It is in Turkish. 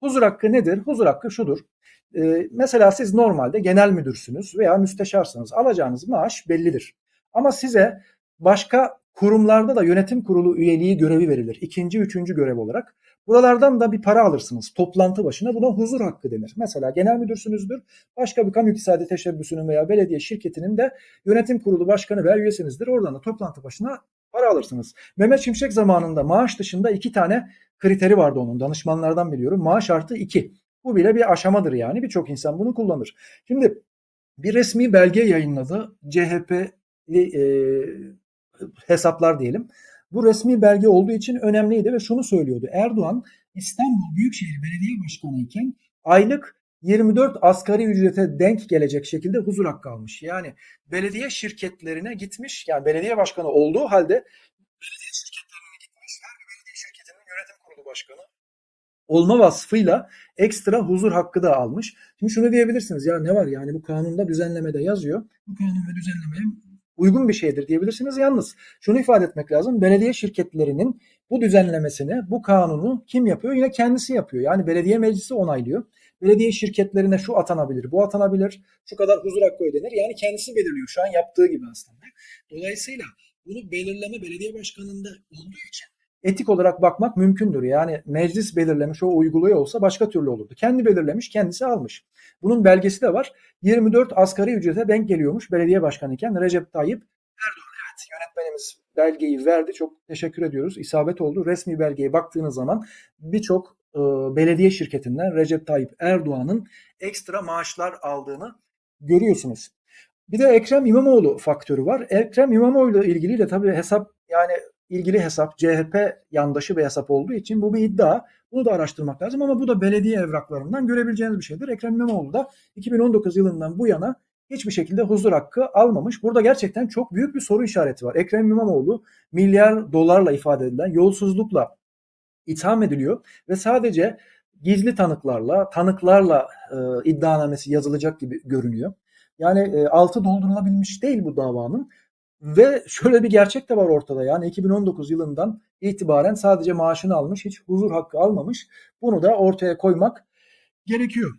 Huzur hakkı nedir? Huzur hakkı şudur. Ee, mesela siz normalde genel müdürsünüz veya müsteşarsınız. Alacağınız maaş bellidir. Ama size başka kurumlarda da yönetim kurulu üyeliği görevi verilir. İkinci, üçüncü görev olarak. Buralardan da bir para alırsınız. Toplantı başına buna huzur hakkı denir. Mesela genel müdürsünüzdür. Başka bir kamu iktisadi teşebbüsünün veya belediye şirketinin de yönetim kurulu başkanı veya üyesinizdir. Oradan da toplantı başına para alırsınız. Mehmet Şimşek zamanında maaş dışında iki tane kriteri vardı onun. Danışmanlardan biliyorum. Maaş artı iki. Bu bile bir aşamadır yani. Birçok insan bunu kullanır. Şimdi bir resmi belge yayınladı. CHP'li e, hesaplar diyelim. Bu resmi belge olduğu için önemliydi ve şunu söylüyordu. Erdoğan İstanbul Büyükşehir Belediye Başkanı iken aylık 24 asgari ücrete denk gelecek şekilde huzur hakkı almış. Yani belediye şirketlerine gitmiş. Yani belediye başkanı olduğu halde belediye şirketlerine gitmiş. Her bir belediye şirketinin yönetim kurulu başkanı olma vasfıyla ekstra huzur hakkı da almış. Şimdi şunu diyebilirsiniz ya ne var yani bu kanunda düzenlemede yazıyor. Bu kanun ve düzenlemeye uygun bir şeydir diyebilirsiniz. Yalnız şunu ifade etmek lazım. Belediye şirketlerinin bu düzenlemesini, bu kanunu kim yapıyor? Yine kendisi yapıyor. Yani belediye meclisi onaylıyor. Belediye şirketlerine şu atanabilir, bu atanabilir, şu kadar huzur hakkı ödenir. Yani kendisi belirliyor şu an yaptığı gibi aslında. Dolayısıyla bunu belirleme belediye başkanında olduğu için etik olarak bakmak mümkündür. Yani meclis belirlemiş o uyguluyor olsa başka türlü olurdu. Kendi belirlemiş, kendisi almış. Bunun belgesi de var. 24 asgari ücrete denk geliyormuş belediye başkanı iken Recep Tayyip Erdoğan. Evet yönetmenimiz belgeyi verdi. Çok teşekkür ediyoruz. İsabet oldu. Resmi belgeye baktığınız zaman birçok e, belediye şirketinden Recep Tayyip Erdoğan'ın ekstra maaşlar aldığını görüyorsunuz. Bir de Ekrem İmamoğlu faktörü var. Ekrem İmamoğlu ile ilgili de tabii hesap yani ilgili hesap CHP yandaşı bir hesap olduğu için bu bir iddia. Bunu da araştırmak lazım ama bu da belediye evraklarından görebileceğiniz bir şeydir. Ekrem İmamoğlu da 2019 yılından bu yana hiçbir şekilde huzur hakkı almamış. Burada gerçekten çok büyük bir soru işareti var. Ekrem İmamoğlu milyar dolarla ifade edilen yolsuzlukla itham ediliyor ve sadece gizli tanıklarla, tanıklarla e, iddianamesi yazılacak gibi görünüyor. Yani e, altı doldurulabilmiş değil bu davanın. Ve şöyle bir gerçek de var ortada. Yani 2019 yılından itibaren sadece maaşını almış, hiç huzur hakkı almamış. Bunu da ortaya koymak gerekiyor.